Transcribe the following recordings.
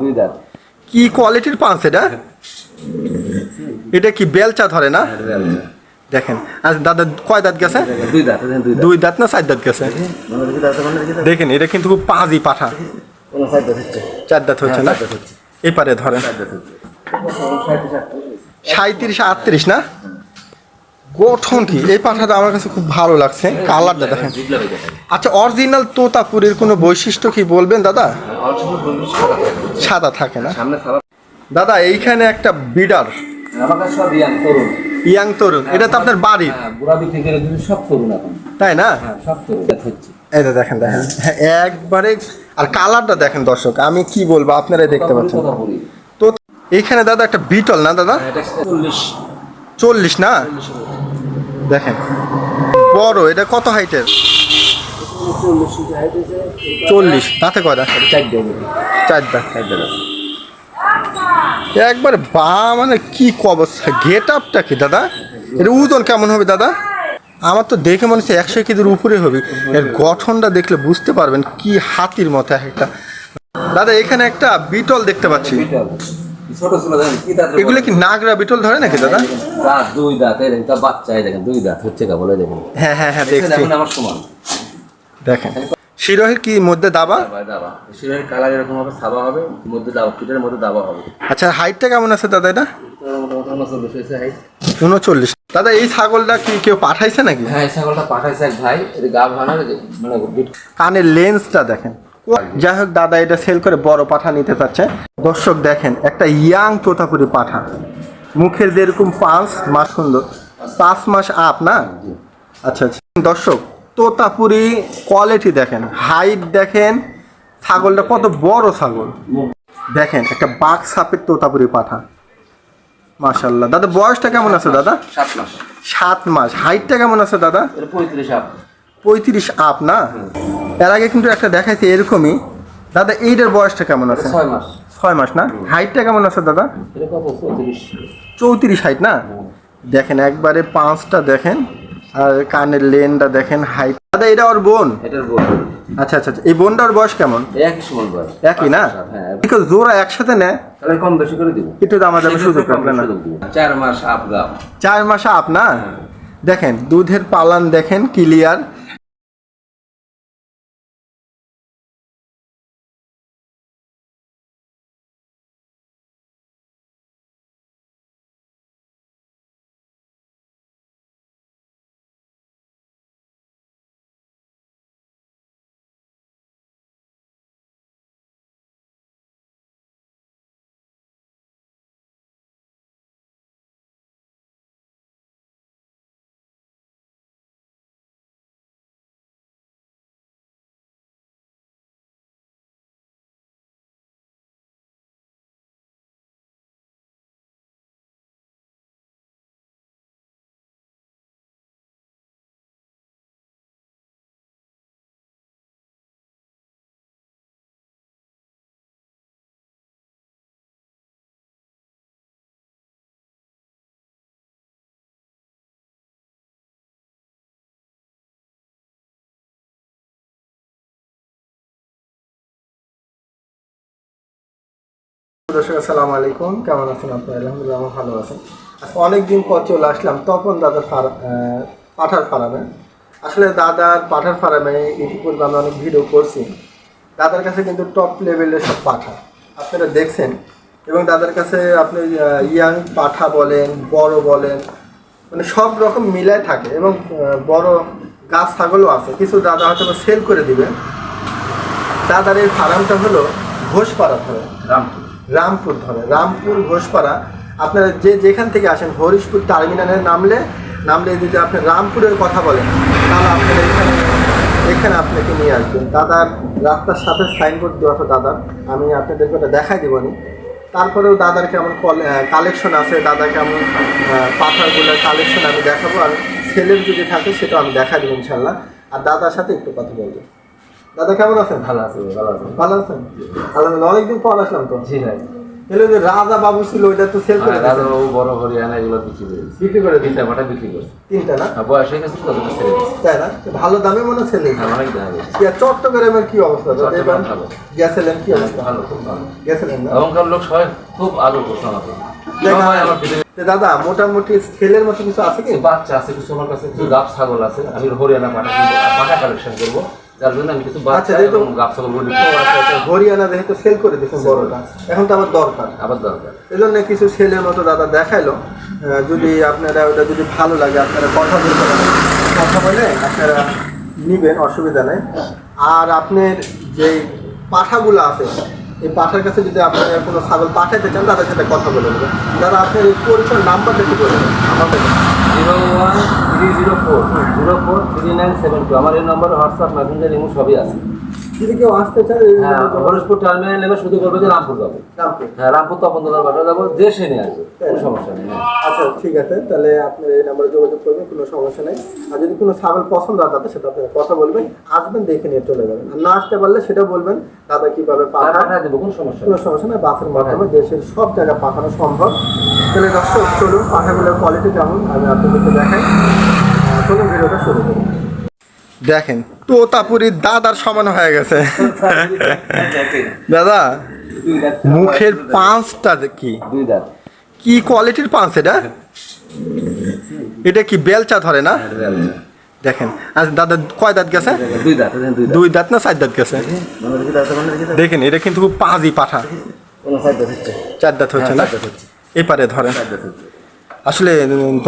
দুই দাঁত। কি কোয়ালিটির পাঁচ এটা? এটা কি বেলচা ধরে না? দেখেন আজ দাদা কয় দাঁত গেছে? দুই দাঁত দুই দাঁত। না চার দাঁত গেছে? দেখেন এটা কিন্তু খুব পাঁচই পাঠা। চার দাঁত হচ্ছে। না? হচ্ছে। এপারে ধরেন। সাঁত্রিশ আটত্রিশ না? গঠন কি এই পাঠাটা আমার কাছে খুব ভালো লাগছে। কালারটা দেখেন। হয়ে আচ্ছা অরিজিনাল তোতাপুরের কোনো বৈশিষ্ট্য কি বলবেন দাদা? সাদা থাকে। না। দাদা এইখানে একটা বিডার ইয়াং তরুণ। এটা তো আপনার বাড়ির হ্যাঁ সব তরুণ এখন। তাই না? হ্যাঁ সব তরুণ হচ্ছে। এটা দেখেন দেখেন। হ্যাঁ, একবারে আর কালারটা দেখেন দর্শক আমি কি বলব আপনারাই দেখতে পাচ্ছেন। তো এইখানে দাদা একটা বিটল না দাদা? চল্লিশ। না? দেখেন। বড় এটা কত হাইটের চল্লিশ। তাতে চার চার দেবে। একবারে বা মানে কি অবস্থা? গেট আপটা কি দাদা? এটা ওজন কেমন হবে দাদা? আমার তো দেখে মনে হচ্ছে একশো কেজির উপরে হবে। এর গঠনটা দেখলে বুঝতে পারবেন কি হাতির মতো একটা। দাদা এখানে একটা বিটল দেখতে পাচ্ছি। ছোট ছিল দেখেন কি দাঁত এগুলো কি নাগরা বিটল ধরে নাকি দাদা? দাঁত দুই দাঁত এই দেখেন বাচ্চা এই দেখেন দুই দাঁত হচ্ছে কা বলে দেখেন। হ্যাঁ হ্যাঁ হ্যাঁ দেখছি। এখন আমার সমান। দেখেন শিরোহের কি মধ্যে দাবা? দাবা দাবা। কালার এরকম হবে সাদা হবে মধ্যে দাবা পিঠের মধ্যে দাবা হবে। আচ্ছা হাইটটা কেমন আছে দাদা এটা? উনচল্লিশ দাদা এই ছাগলটা কি কেউ পাঠাইছে নাকি? হ্যাঁ এই ছাগলটা পাঠাইছে এক ভাই গা ভাঙার মানে কানের লেন্সটা দেখেন। যাই হোক দাদা এটা সেল করে বড় পাঠা নিতে চাচ্ছে। দর্শক দেখেন একটা ইয়াং তোতাপুরি পাঠা। মুখের যেরকম পাঁচ মাস সুন্দর। পাঁচ মাস আপ না? আচ্ছা আচ্ছা। দর্শক তোতাপুরি কোয়ালিটি দেখেন হাইট দেখেন ছাগলটা কত বড় ছাগল। দেখেন একটা বাঘ সাপের তোতাপুরি পাঠা। মাশাল্লাহ দাদা বয়সটা কেমন আছে দাদা? সাত মাস। সাত মাস। হাইটটা কেমন আছে দাদা? পঁয়ত্রিশ পঁয়ত্রিশ আপ না? এর আগে কিন্তু একটা দেখাইছে এরকমই। দাদা এইটার বয়সটা কেমন আছে? ছয় মাস। ছয় মাস না? হাইটটা কেমন আছে দাদা? চৌত্রিশ। হাইট না? দেখেন একবারে পাঁচটা দেখেন আর কানের লেনটা দেখেন হাইট দাদা এটা ওর বোন? এটার আচ্ছা আচ্ছা আচ্ছা। এই বোনটার বয়স কেমন? একই সমান বয়স। একই না? হ্যাঁ। ঠিক জোড়া একসাথে নেয় তাহলে কম বেশি করে দিব। একটু দামা যাবে সুযোগ রাখলে না? চার মাস আপ গাও চার মাস আপ না? দেখেন দুধের পালান দেখেন ক্লিয়ার দর্শক, আসসালামু আলাইকুম। কেমন আছেন আপনি আলহামদুলিল্লাহ আমি ভালো আছেন আজকে অনেকদিন পর চলে আসলাম। তখন দাদার ফার্ম পাঠার ফার্মে। আসলে দাদার পাঠার ফার্মে ইতিপূর্বে আমরা অনেক ভিডিও করছি। দাদার কাছে কিন্তু টপ লেভেলের সব পাঠা। আপনারা দেখছেন। এবং দাদার কাছে আপনি ইয়াং পাঠা বলেন, বড় বলেন মানে সব রকম মিলায় থাকে এবং বড় গাছ ছাগলও আছে। কিছু দাদা হয়তো সেল করে দিবেন দাদার এই ফার্মটা হলো ঘোষপাড়া ধরে রামপুর ধরে। রামপুর, ঘোষপাড়া। আপনারা যে যেখান থেকে আসেন, হরিশপুর টার্মিনালে নামলে নামলে যদি আপনি রামপুরের কথা বলেন, তাহলে আপনারা এখানে এখানে আপনাকে নিয়ে আসবেন। দাদার রাস্তার সাথে সাইনবোর্ড দেওয়া আছে দাদার। আমি আপনাদেরকে ওটা দেখাই দেবনি তারপরেও দাদার কেমন কালেকশন আছে দাদার কেমন পাথারগুলোর কালেকশন আমি দেখাবো। আর ছেলের যদি থাকে সেটা আমি দেখা দেবো ইনশাল্লাহ আর দাদার সাথে একটু কথা বলব। দাদা কেমন আছেন? ভালো আছে ভালো আছে। ভালো আছেন? আলহামদুলিল্লাহ অনেকদিন পর আসলাম তো। জি ভাই। এগুলো যে রাজা বাবু ছিল ওইটা তো সেল করে আর দিয়েছেন। দাদাবাবু বড় হরিয়ানা এগুলো বিক্রি করে বিক্রি করে তিনটা পাটা বিক্রি করছে। তিনটা না? আর বয়স হয়ে গেছে তাই না? ভালো দামে মনে ছেলে হ্যাঁ অনেক গেছে ইয়া চট্টগ্রামের কি অবস্থা? চট্টগ্রাম ভালো। গেছিলেন কি অবস্থা? ভালো খুব ভালো। গেছিলেন না? এখনকার লোক সবাই খুব আলো করছে আমাকে দাদা মোটামুটি ছেলের মতো কিছু আছে কি? বাচ্চা আছে কিছু আমার কাছে কিছু গাব ছাগল আছে। আমি হরিয়ানা পাঠা পাঠা কালেকশন করব। যার জন্য আমি কিছু বাচ্চা আচ্ছা, যেহেতু- এবং গাব ছাগল বলি ও আচ্ছা, হরিয়ানা যেহেতু সেল করে দিয়েছেন বড়টা এখন তো আবার দরকার। আবার দরকার। এই জন্য কিছু ছেলের মতো দাদা দেখাইলো। যদি আপনারা ওটা যদি ভালো লাগে আপনারা কথা বলতে পারেন। কথা বলে আপনারা নিবেন অসুবিধা নেই। আর আপনার যে পাঠাগুলো আছে এই পাঠার কাছে যদি আপনারা কোনো ছাগল পাঠাইতে চান তাদের সাথে কথা বলে নেবেন। দাদা আপনার এই পরিচয় নাম্বারটা একটু বলে দেবেন আমাদের zero one three zero four zero four three nine seven two আমার এই নম্বরে হোয়াটসঅ্যাপ মেসেঞ্জার ইমো সবই আছে। যদি কেউ আসতে এই হ্যাঁ হরিশপুর টার্মিনাল নেমে শুধু করবে যে রামপুর যাব। হ্যাঁ রামপুর তপন দাদার বাসা যাব যে সে নিয়ে আসবে কোনো সমস্যা নেই হ্যাঁ। আচ্ছা ঠিক আছে তাহলে আপনার এই নাম্বারে যোগাযোগ করবেন কোনো সমস্যা নেই। আর যদি কোনো ছাগল পছন্দ হয় তাদের সাথে আপনারা কথা বলবেন আসবেন দেখে নিয়ে চলে যাবেন। আর না আসতে পারলে সেটা বলবেন দাদা কীভাবে আর পাঠান দেবো কোনো সমস্যা কোনো সমস্যা নেই। বাসের মাধ্যমে দেশের সব জায়গায় পাঠানো সম্ভব। তাহলে দর্শক, চলুন পাঠাগুলোর কোয়ালিটি কেমন আমি আপনাদেরকে দেখাই। চলুন ভিডিওটা শুরু করি। দেখেন, তোতাপুরি দাদার সমান হয়ে গেছে। দাদা, মুখের পাঁচটা কি কি কোয়ালিটির পাঁচ এটা? এটা কি বেলচা ধরে না? দেখেন আচ্ছা দাদা কয় দাঁত গেছে? দুই দাঁত না চার দাঁত গেছে? দেখেন, এটা কিন্তু পাঁচই পাঠা। চার দাঁত হচ্ছে না? এপারে ধরেন। আসলে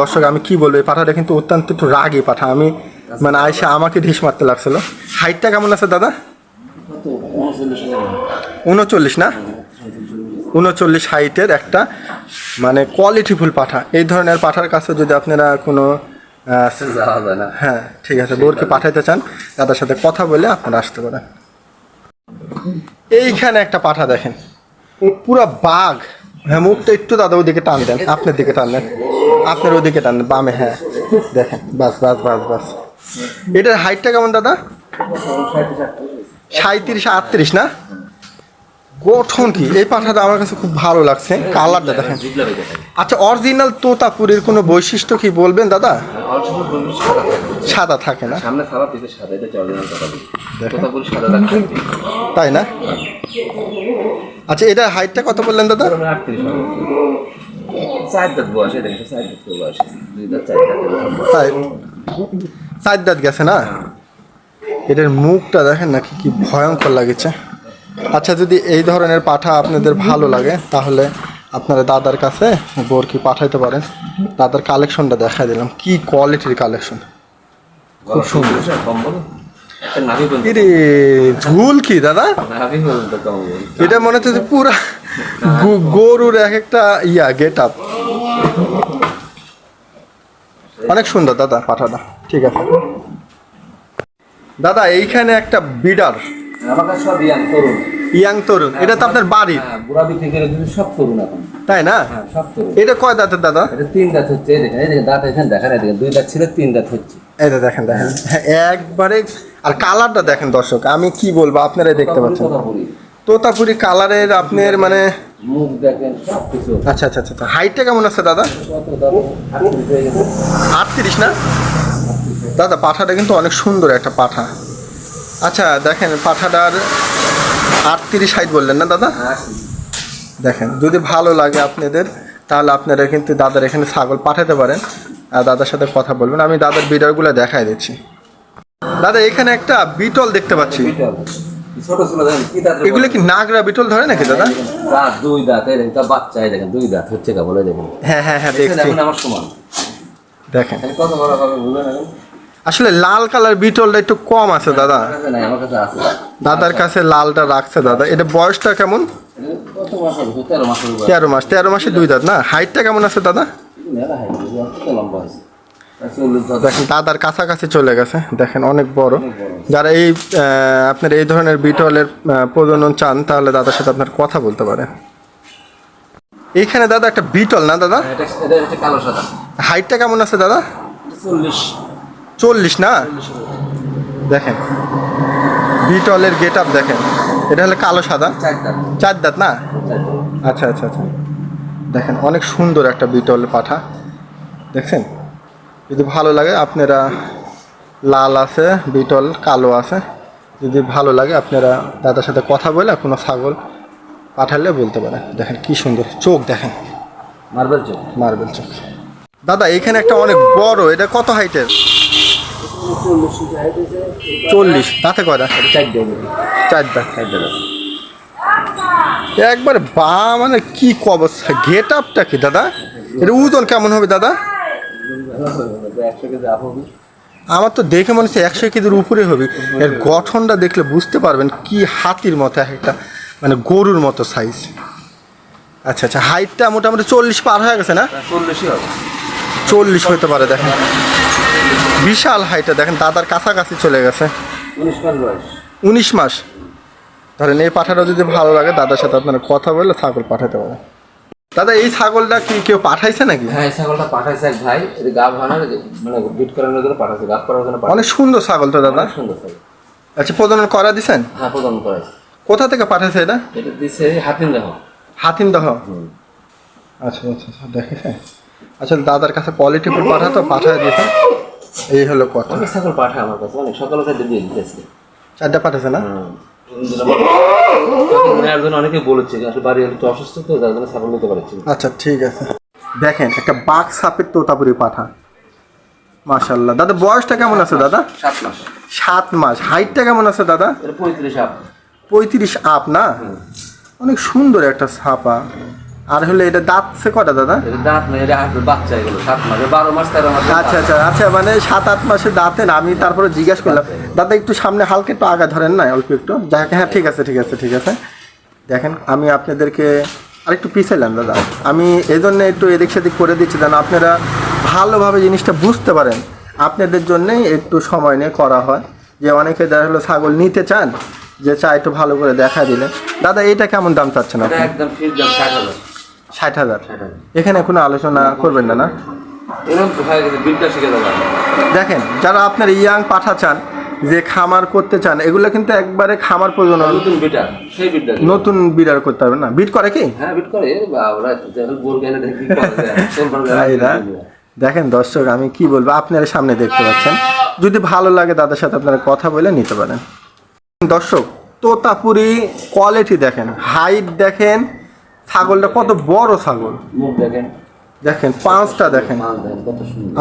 দর্শক আমি কি বলব এই পাঠাটা কিন্তু অত্যন্ত একটু রাগি পাঠা। আমি মানে আয়সা আমাকে ঢিস মারতে লাগছিল। হাইটটা কেমন আছে দাদা? উনচল্লিশ না? উনচল্লিশ হাইটের একটা মানে কোয়ালিটিফুল পাঠা। এই ধরনের পাঠার কাছে যদি আপনারা কোনো হ্যাঁ ঠিক আছে বোরকে পাঠাইতে চান দাদার সাথে কথা বলে আপনারা আসতে পারেন। এইখানে একটা পাঠা দেখেন। পুরো বাঘ। হ্যাঁ মুখটা একটু দাদা ওদিকে টান দেন। আপনার দিকে টান দেন। আপনার ওদিকে টান বামে হ্যাঁ। দেখেন, বাস বাস বাস বাস। এটার হাইটটা কেমন দাদা? সাঁত্রিশ আটত্রিশ না? গঠন কি? এই পাঠাটা আমার কাছে খুব ভালো লাগছে। কালারটা দেখেন। আচ্ছা অরিজিনাল তোতাপুরির কোনো বৈশিষ্ট্য কি বলবেন দাদা? সাদা থাকে না। সামনে সাদা পিছে সাদা এটা অরিজিনাল কথা বলি দেখেন। কথা বলি সাদা তাই না? আচ্ছা এটা হাইটটা কত বললেন দাদা? চার দাঁত চার গেছে না? এটার মুখটা দেখেন নাকি কি ভয়ঙ্কর লাগেছে। আচ্ছা যদি এই ধরনের পাঠা আপনাদের ভালো লাগে তাহলে আপনারা দাদার কাছে বোরকি পাঠাইতে পারেন। দাদার কালেকশনটা দেখাই দিলাম। কি কোয়ালিটির কালেকশন? খুব সুন্দর। এরে ঝুল কি দাদা? এটা মনে হচ্ছে যে পুরা গরুর এক একটা ইয়া গেট আপ অনেক সুন্দর দাদা পাঠাটা। ঠিক আছে। দাদা এইখানে একটা বিডার। আমার কাছে সব ইয়াং তরুণ। ইয়াং তরুণ এটা তো আপনার হ্যাঁ বুড়া বিক্রি করে দিলে সব তরুণ এখন। তাই না? হ্যাঁ সব তরুণ। এটা কয় দাঁতের দাদা? এটা তিন দাঁত হচ্ছে এই দেখেন এই দেখেন দাঁত এখানে দেখেন এই দেখেন দুই দাঁত ছিল তিন দাঁত হচ্ছে। এটা দেখেন দেখেন। হ্যাঁ, একবারে আর কালারটা দেখেন দর্শক আমি কি বলব আপনারাই দেখতে পাচ্ছেন। তোতাপুরি। কালারের আপনার মানে মুখ দেখেন সব আচ্ছা আচ্ছা আচ্ছা হাইটটা কেমন আছে দাদা? হয়ে আটত্রিশ না? দাদা পাঠাটা কিন্তু অনেক সুন্দর একটা পাঠা। আচ্ছা দেখেন পাঠাটার আটত্রিশ হাইট বললেন না দাদা? দেখেন যদি ভালো লাগে আপনাদের তাহলে আপনারা কিন্তু দাদার এখানে ছাগল পাঠাতে পারেন আর দাদার সাথে কথা বলবেন। আমি দাদার বিডারগুলো দেখাই দিচ্ছি। দাদা এখানে একটা বিটল দেখতে পাচ্ছি। কি এগুলো কি নাগরা বিটল ধরে নাকি দাদা? দাঁত দুই দাঁত এই দেখেন বাচ্চা এই দেখেন দুই দাঁত হচ্ছে কেবল এই দেখেন। হ্যাঁ হ্যাঁ হ্যাঁ দেখছি। আমার সমান। দেখেন। কত বড় হবে বুঝলেন এখন আসলে লাল কালার বিটলটা একটু কম আছে দাদা। দাদার কাছে লালটা রাখছে দাদা। এটা বয়সটা কেমন? তেরো মাস তেরো মাসে দুই দাঁত না? হাইটটা কেমন আছে দাদা? দেখেন দাদার কাছাকাছি চলে গেছে। দেখেন অনেক বড়। যারা এই আপনার এই ধরনের বিটলের প্রজনন চান তাহলে দাদার সাথে আপনার কথা বলতে পারেন। এইখানে দাদা একটা বিটল না দাদা? সাদা। হাইটটা কেমন আছে দাদা? চল্লিশ। চল্লিশ না? দেখেন। বিটলের গেট আপ দেখেন। এটা হলে কালো সাদা। চার দাঁত না? আচ্ছা আচ্ছা আচ্ছা। দেখেন অনেক সুন্দর একটা বিটল পাঠা। দেখছেন? যদি ভালো লাগে আপনারা লাল আছে বিটল কালো আছে। যদি ভালো লাগে আপনারা দাদার সাথে কথা বলে কোনো ছাগল পাঠালে বলতে পারেন। দেখেন কি সুন্দর চোখ দেখেন। মার্বেল চোখ। মার্বেল চোখ। দাদা এখানে একটা অনেক বড় এটা কত হাইটের চল্লিশ। তাতে চার চার দাঁত। চার দাঁত একবার বা মানে কি অবস্থা গেট আপটা কি দাদা? এটা ওজন কেমন হবে দাদা? আমার তো দেখে মনে হচ্ছে একশো কেজির উপরে হবে। এর গঠনটা দেখলে বুঝতে পারবেন কি হাতির মতো একটা মানে গরুর মতো সাইজ আচ্ছা আচ্ছা হাইটটা মোটামুটি চল্লিশ পার হয়ে গেছে না? চল্লিশই হবে। চল্লিশ হতে পারে দেখেন। বিশাল হাইটটা দেখেন দাদার কাছাকাছি চলে গেছে। উনিশ মাস ধরেন এই পাঠাটা যদি ভালো লাগে দাদার সাথে আপনারা কথা বললে ছাগল পাঠাতে পারে দাদা এই ছাগলটা কি কেউ পাঠাইছে নাকি? হ্যাঁ এই ছাগলটা পাঠাইছে এক ভাই। গা ভাঙার মানে বিট করানোর জন্য পাঠাইছে গাছ করার জন্য অনেক সুন্দর ছাগল তো দাদা। সুন্দর ছাগল। আচ্ছা প্রজনন করা দিছেন? হ্যাঁ প্রদান করাইছে কোথা থেকে পাঠাইছে এটা? এটা দিছে হাতিন দেখো হাতিম দহ আচ্ছা আচ্ছা আচ্ছা দেখেছে আচ্ছা দাদার কাছে কোয়ালিটি ফুল পাঠাতো পাঠায় দিয়েছে। এই হলো কথা। অনেক ছাগল পাঠায় আমার কাছে অনেক। সকালে সাইডে দিয়ে দিতেছে চারটা পাঠাছে না? জন্য অনেকে বলেছে যে আসলে বাড়ি একটু অসুস্থ তো যার জন্য ছাগল নিতে পারছি আচ্ছা ঠিক আছে। দেখেন একটা বাঘ সাপের তোতাপুরি পাঠা। মাশাল্লাহ দাদা বয়সটা কেমন আছে দাদা? সাত মাস। সাত মাস। হাইটটা কেমন আছে দাদা? পঁয়ত্রিশ আপ। পঁয়ত্রিশ আপ না? অনেক সুন্দর একটা ছাপা। আর হলে এটা দাঁত সে কটা দাদা? দাঁত নেই এটা হাঁটবে বাচ্চা এগুলো সাত মাস বারো মাস তেরো মাস আচ্ছা আচ্ছা আচ্ছা মানে সাত আট মাসে দাঁতে না আমি তারপরে জিজ্ঞাসা করলাম। দাদা একটু সামনে হালকা একটু আগা ধরেন না অল্প একটু। যাক হ্যাঁ ঠিক আছে ঠিক আছে ঠিক আছে। দেখেন আমি আপনাদেরকে আরেকটু পিছাইলাম দাদা। আমি এই জন্য একটু এদিক সেদিক করে দিচ্ছি যেন আপনারা ভালোভাবে জিনিসটা বুঝতে পারেন। আপনাদের জন্যেই একটু সময় নিয়ে করা হয়। যে অনেকে দেখা হলো ছাগল নিতে চান যে চা একটু ভালো করে দেখা দিলে। দাদা এটা কেমন দাম চাচ্ছেন আপনি? একদম ষাট হাজার। এখানে কোনো আলোচনা করবেন না না? দেখেন যারা আপনার ইয়াং পাঠা চান যে খামার করতে চান এগুলো কিন্তু একবারে খামার প্রয়োজন নতুন বিটার সেই বিটটা নতুন বিড়ার করতে হবে না। বিট করে কি? হ্যাঁ বিট করে দেখেন দর্শক আমি কি বলব আপনারা সামনে দেখতে পাচ্ছেন। যদি ভালো লাগে দাদার সাথে আপনারা কথা বলে নিতে পারেন। দর্শক তোতাপুরি কোয়ালিটি দেখেন হাইট দেখেন ছাগলটা কত বড় ছাগল? দেখেন। দেখেন পাঁচটা দেখেন।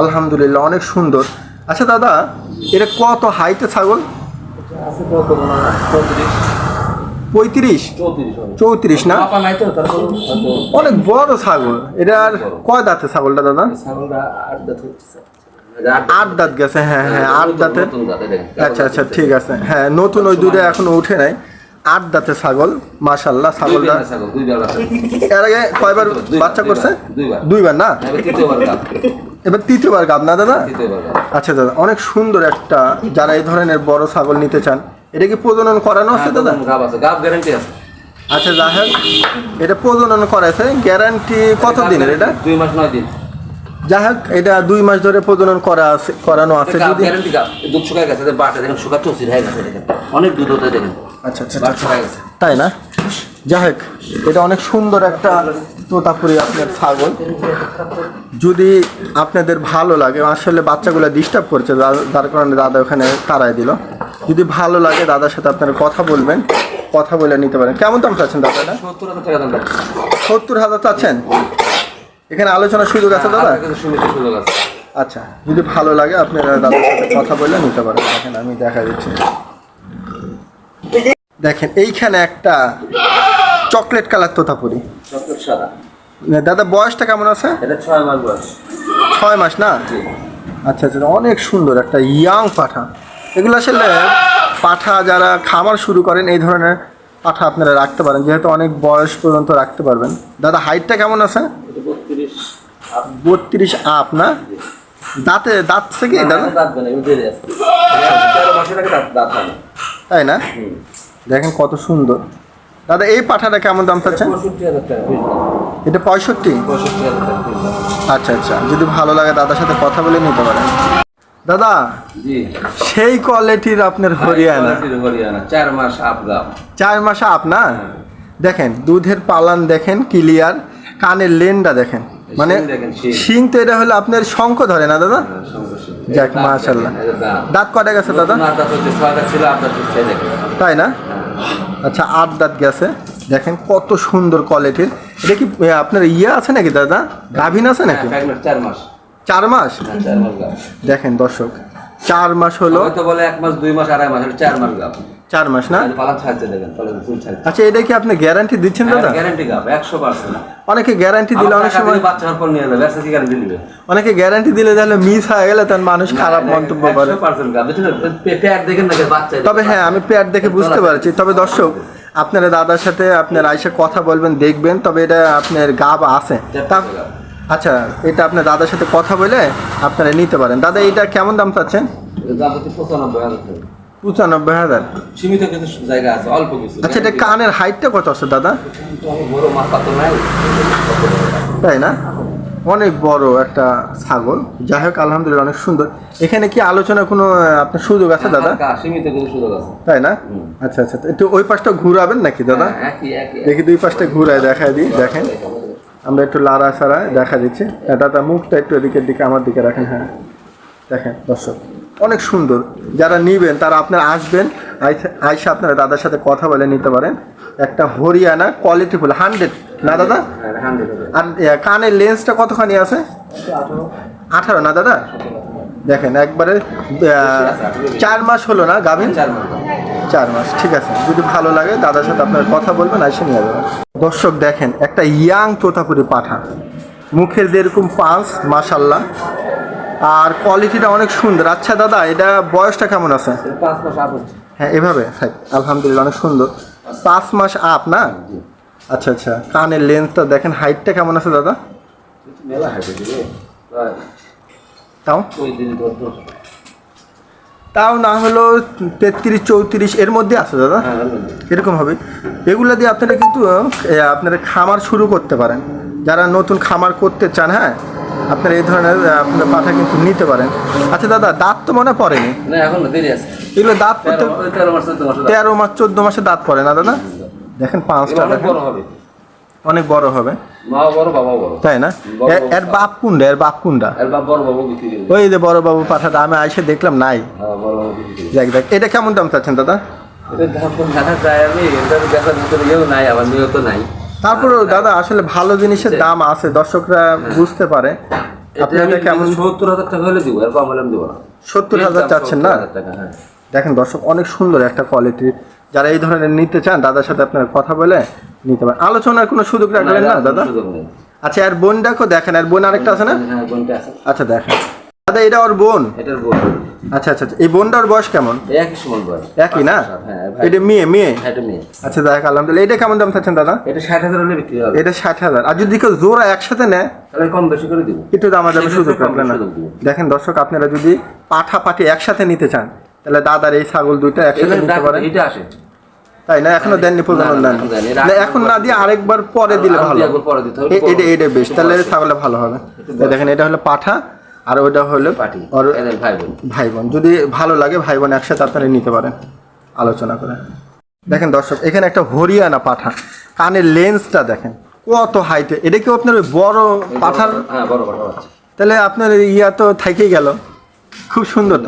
আলহামদুলিল্লাহ অনেক সুন্দর। আচ্ছা দাদা এটা কত হাইটে ছাগল? পঁয়ত্রিশ? চৌত্রিশ না? অনেক বড় ছাগল। এটা আর কয় দাঁতে ছাগলটা দাদা? আট দাঁত গেছে হ্যাঁ হ্যাঁ আট দাঁতে। আচ্ছা আচ্ছা ঠিক আছে। হ্যাঁ নতুন ওই দুটো এখনও উঠে নাই। আট দাঁতে ছাগল মাশাল্লাহ ছাগলটা। ছাগল এর আগে কয়বার বাচ্চা করছে? দুইবার। না? এবার তৃতীয়বার গাব। না দাদা? আচ্ছা দাদা অনেক সুন্দর একটা যারা এই ধরনের বড় ছাগল নিতে চান এটা কি প্রজনন করানো আছে দাদা? আছে গাব গ্যারান্টি আছে। আচ্ছা হোক এটা প্রজনন করাছে গ্যারান্টি কত দিনের এটা? দুই মাস নয় দিন। যাই হোক এটা দুই মাস ধরে প্রজনন করা আছে করানো আছে দুধ শুকায় গেছে বাটা দেখেন শুকা চৌচির হয়ে গেছে দেখেন। অনেক দুধ হতে দেখেন। আচ্ছা আচ্ছা আচ্ছা। তাই না? যাই হোক এটা অনেক সুন্দর একটা তোতাপুরি আপনার ছাগল। যদি আপনাদের ভালো লাগে আসলে বাচ্চাগুলো ডিস্টার্ব করছে যার কারণে দাদা ওখানে তাড়াই দিল। যদি ভালো লাগে দাদার সাথে আপনারা কথা বলবেন কথা বলে নিতে পারেন। কেমন দাম চাচ্ছেন দাদা এটা? সত্তর হাজার চাচ্ছেন? এখানে আলোচনার সুযোগ আছে দাদা? সুযোগ আছে। আচ্ছা যদি ভালো লাগে আপনারা দাদার সাথে কথা বলে নিতে পারেন। দেখেন আমি দেখা দিচ্ছি। দেখেন এইখানে একটা চকলেট কালার তোতাপুরি দাদা বয়সটা কেমন আছে? এটা ছয় মাস বয়স। ছয় মাস না? আচ্ছা আচ্ছা অনেক সুন্দর একটা ইয়াং পাঠা। এগুলো আসলে পাঠা যারা খামার শুরু করেন এই ধরনের পাঠা আপনারা রাখতে পারেন যেহেতু অনেক বয়স পর্যন্ত রাখতে পারবেন। দাদা হাইটটা কেমন আছে? বত্রিশ আপ। না? দাঁতে দাঁত থেকে দাদা? হয় না তাই না। দেখেন কত সুন্দর। দাদা এই পাঠাটা কেমন দাম চাচ্ছেন? দাম। এটা পঁয়ষট্টি। আচ্ছা আচ্ছা যদি ভালো লাগে দাদার সাথে কথা বলে নিতে পারেন। দাদা সেই কোয়ালিটির আপনার হরিয়ানা। quality র চার মাস আপগাম চার মাসে আপনার দেখেন দুধের পালান দেখেন ক্লিয়ার। কানের লেনটা দেখেন। মানে শিং। তো এটা হলো আপনার শঙ্খ ধরে না দাদা? যাক, মাশাআল্লাহ। দাঁত। কটা গেছে দাদা? তাই না? আচ্ছা আট দাঁত গেছে। দেখেন কত সুন্দর কোয়ালিটির এটা কি আপনার ইয়ে আছে নাকি দাদা? গাভিন আছে নাকি? চার মাস। চার মাস? হ্যাঁ, চার মাস গাম দেখেন দর্শক চার মাস হলো বলে এক মাস দুই মাস আড়াই মাস চার মাস গাম চার মাস না? ছাড়তে আচ্ছা এটা কি আপনি গ্যারান্টি দিচ্ছেন দাদা? গ্যারান্টি একশো পার্সেন্ট অনেকে গ্যারান্টি দিলে অনেক সময় বাচ্চা পর নিয়ে যাবে ব্যবসা কি গ্যারান্টি দিবে অনেকে গ্যারান্টি দিলে তাহলে মিস হয়ে গেলে তার মানুষ খারাপ মন্তব্য করে। প্যাড দেখেন না বাচ্চা তবে হ্যাঁ আমি পেয়ার দেখে বুঝতে পারছি। তবে দর্শক আপনারা দাদার সাথে আপনার আইসা কথা বলবেন দেখবেন তবে এটা আপনার গাব আছে। আচ্ছা এটা আপনার দাদার সাথে কথা বলে আপনারা নিতে পারেন। দাদা এটা কেমন দাম চাচ্ছেন? হচ্ছে পঁচানব্বই হাজার পঁচানব্বই হাজার। সীমিত কিছু জায়গা আছে অল্প কিছু। আচ্ছা এটা কানের হাইটটা কত আছে দাদা? তাই না? অনেক বড় একটা ছাগল। যাই হোক আলহামদুলিল্লাহ অনেক সুন্দর। এখানে কি আলোচনা কোনো আপনার সুযোগ আছে দাদা? সীমিত কিছু সুযোগ আছে। তাই না? আচ্ছা আচ্ছা একটু ওই পাশটা ঘুরাবেন নাকি দাদা? হ্যাঁ, দেখি দুই পাশটা ঘুরায় দেখায় দিই দেখেন। আমরা একটু লাড়া সারা দেখা দিচ্ছি। দাদা মুখটা একটু এদিকের দিকে আমার দিকে রাখেন হ্যাঁ। দেখেন দর্শক। অনেক সুন্দর। যারা নিবেন তারা আপনারা আসবেন আইসা- আইসা আপনারা দাদার সাথে কথা বলে নিতে পারেন। একটা হরিয়ানা কোয়ালিটি ফুল হান্ড্রেড না দাদা। আর কানের লেন্সটা কতখানি আছে? আঠারো না দাদা? দেখেন একবারে চার মাস হলো না গাভিন? চার মাস। ঠিক আছে। যদি ভালো লাগে দাদার সাথে আপনার কথা বলবেন এসে নিয়ে যাবেন। দর্শক দেখেন একটা ইয়াং তোতাপুরি পাঠা। মুখের যেরকম পাঁচ মাশাল্লাহ। আর কোয়ালিটিটা অনেক সুন্দর। আচ্ছা দাদা এটা বয়সটা কেমন আছে? হ্যাঁ এভাবে। থাক আলহামদুলিল্লাহ অনেক সুন্দর। পাঁচ মাস আপ না? আচ্ছা আচ্ছা। কানের লেন্সটা দেখেন হাইটটা কেমন আছে দাদা? তাও? তাও না হলো তেত্রিশ চৌত্রিশ এর মধ্যে আছে দাদা? হ্যাঁ। এরকম হবে। এগুলো দিয়ে আপনারা কিন্তু আপনারা খামার শুরু করতে পারেন। যারা নতুন খামার করতে চান হ্যাঁ আপনারা এই ধরনের আপনার পাঠা কিন্তু নিতে পারেন। আচ্ছা দাদা দাঁত তো মনে পড়েনি? এগুলো দাঁত পড়তে তেরো মাস চোদ্দ মাস দাঁত। পড়ে না দাদা? দেখেন পাঁচটা অনেক বড় হবে। অনেক বড় হবে। তাই না? এর বাপ কুন্ডা এর বাপ কুন্ডা ওই যে বড় বাবু পাঠাটা আমি আইসে দেখলাম নাই। হ্যাঁ দেখ দেখ এটা কেমন দাম চাচ্ছেন দাদা? দাম তো যায় আমি দেখার ভিতরে নাই আবার নিয়ত নাই। তারপরেও দাদা আসলে ভালো জিনিসের দাম আছে দর্শকরা বুঝতে পারে। কেমন সত্তর হাজার টাকা হলে দিব এর হলে দিব না। সত্তর হাজার চাচ্ছেন না? 70,000 টাকা হ্যাঁ। দেখেন দর্শক অনেক সুন্দর একটা কোয়ালিটির যারা এই ধরনের নিতে চান দাদার সাথে আপনারা কথা বলে নিতে পারেন। আলোচনার কোনো সুযোগ রাখলেন না দাদা। আচ্ছা আর বোনটাকেও দেখেন আর বোন আরেকটা আছে না? হ্যাঁ আচ্ছা দেখেন। দাদা এটা ওর বোন? এটার বোন। আচ্ছা আচ্ছা আচ্ছা। এই বোনটার বয়স কেমন? একই সমান বয়স। একই না? হ্যাঁ এটা মেয়ে মেয়ে? হ্যাঁ, এটা মেয়ে। আচ্ছা দেখ আলহামদুলিল্লাহ। এটা কেমন দাম চাচ্ছেন দাদা? এটা ষাট হাজার হলে বিক্রি হবে। এটা ষাট হাজার। আর যদি কেউ জোড়া একসাথে নেয় তাহলে কম বেশি করে দিব। একটু দামা যাবে সুযোগ সেক্ষেত্রে না? দেখেন দর্শক আপনারা যদি পাঠা পাঠি একসাথে নিতে চান তাহলে দাদার এই ছাগল দুইটা একসাথে নিতে পারেন। এটা আসে। তাই না? এখনও দেননি প্রজনন না, দেন এখন না, এখন না দিয়ে আরেকবার পরে দিলে ভালো এটা এটা বেশ। তাহলে। ছাগলে ভালো হবে। দেখেন এটা হলো পাঠা। আর ওইটা হলো পার্টি ওর ভাই বোন ভাই বোন যদি ভালো লাগে ভাই বোন একসাথে আপনারা নিতে পারেন আলোচনা করে। দেখেন দর্শক এখানে একটা হরিয়ানা পাঠা কানের লেন্সটা দেখেন কত হাইটে এটা কি আপনার ওই বড় পাঠার হ্যাঁ বড় পাঠা তাহলে আপনার ইয়া তো থাকেই গেল। খুব সুন্দর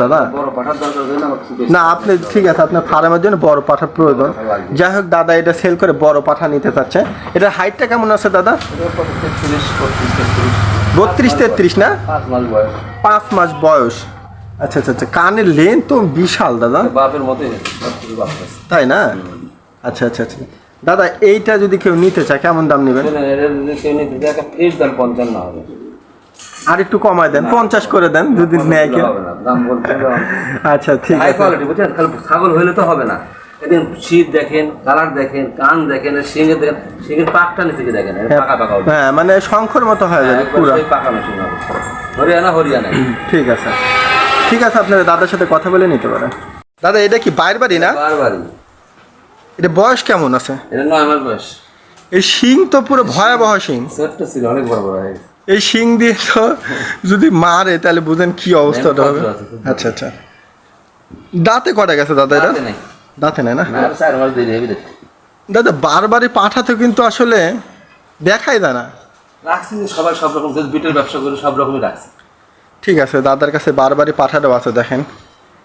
কিছু বেশি না আপনি ঠিক আছে আপনার ফার্মের জন্য বড় পাঠা প্রয়োজন। যাই হোক দাদা এটা সেল করে বড় পাঠা নিতে চাচ্ছে। এটা হাইটটা কেমন আছে দাদা? বত্রিশ তেত্রিশ না? পাঁচ মাস বয়স। পাঁচ মাস বয়স। আচ্ছা আচ্ছা আচ্ছা কানের লেন তো বিশাল দাদা। বাপের আছে। তাই না? আচ্ছা আচ্ছা আচ্ছা। দাদা এইটা যদি কেউ নিতে চায় কেমন দাম নেবেন? দাম পঞ্চান্ন হবে। আর একটু কমায় দেন পঞ্চাশ করে দেন যদি নেয় কেউ। না দাম বলতে আচ্ছা ঠিক আছে। ছাগল হইলে তো হবে না। এদিন শীত দেখেন কালার দেখেন কান দেখেন শিঙে দেখেন শিঙের পাকটা নিচে দেখেন পাকা পাকা হ্যাঁ মানে শঙ্খর মতো হয়ে যাবে পুরো। পাকা মেশিন হবে। হরিয়ানা হরিয়ানা। ঠিক আছে। ঠিক আছে আপনারা দাদার সাথে কথা বলে নিতে পারেন। দাদা এটা কি বাইরের বাড়ি না? বারবারই এটা বয়স কেমন আছে? এটা নয় মাস বয়স। এই শিং তো পুরো ভয়াবহ শিং। ছোট্ট ছিল অনেক বড় বড় হয়ে এই শিং দিয়ে তো যদি মারে তাহলে বুঝেন কি অবস্থাটা হবে। আচ্ছা আচ্ছা। দাঁতে কটা গেছে দাদা এটা দাঁতে নেই না? দাদা বারবারই পাঠাতে কিন্তু আসলে দেখাই যায় না। রাখছি সবাই সব রকম বিটের ব্যবসা করে সব রকমই রাখছি। ঠিক আছে দাদার কাছে বারবারই পাঠাটাও আছে দেখেন।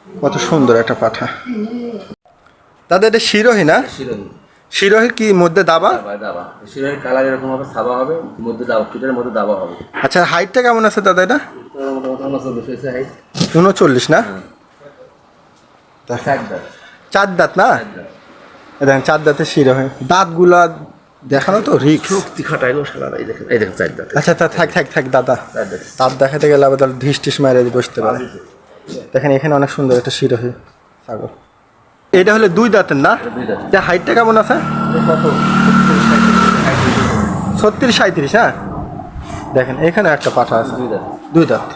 কত সুন্দর একটা পাঠা। দাদা এটা শিরোহি না? শিরোহী। শিরোহির কি মধ্যে দাবা? দাবা শিরোহির কালার এরকম হবে সাবা হবে মধ্যে দাবা পিঠের মধ্যে দাবা হবে। আচ্ছা হাইটটা কেমন আছে দাদা এটা? উনচল্লিশ না? দাঁত চার দাঁত না? দাঁত। দেখেন চার দাঁতের শিরোহি দাঁতগুলা দেখানো তো রিক্স শক্তি খাটাই গো শালারা, এই দেখেন এই দেখেন চার দাঁত। আচ্ছা তা থাক থাক থাক দাদা। দাঁত। দাঁত দেখাতে গেলে আবার তাহলে ধিস টিস মারে বসতে পারে। দেখেন এখানে অনেক সুন্দর একটা শিরোহি ছাগল। এটা হলে দুই দাঁতের না? দাঁত এটা হাইটটা কেমন আছে? ছত্রিশ সাঁত্রিশ হ্যাঁ। দেখেন এখানে একটা পাঠা আছে। দুই দাঁত। দুই দাঁত।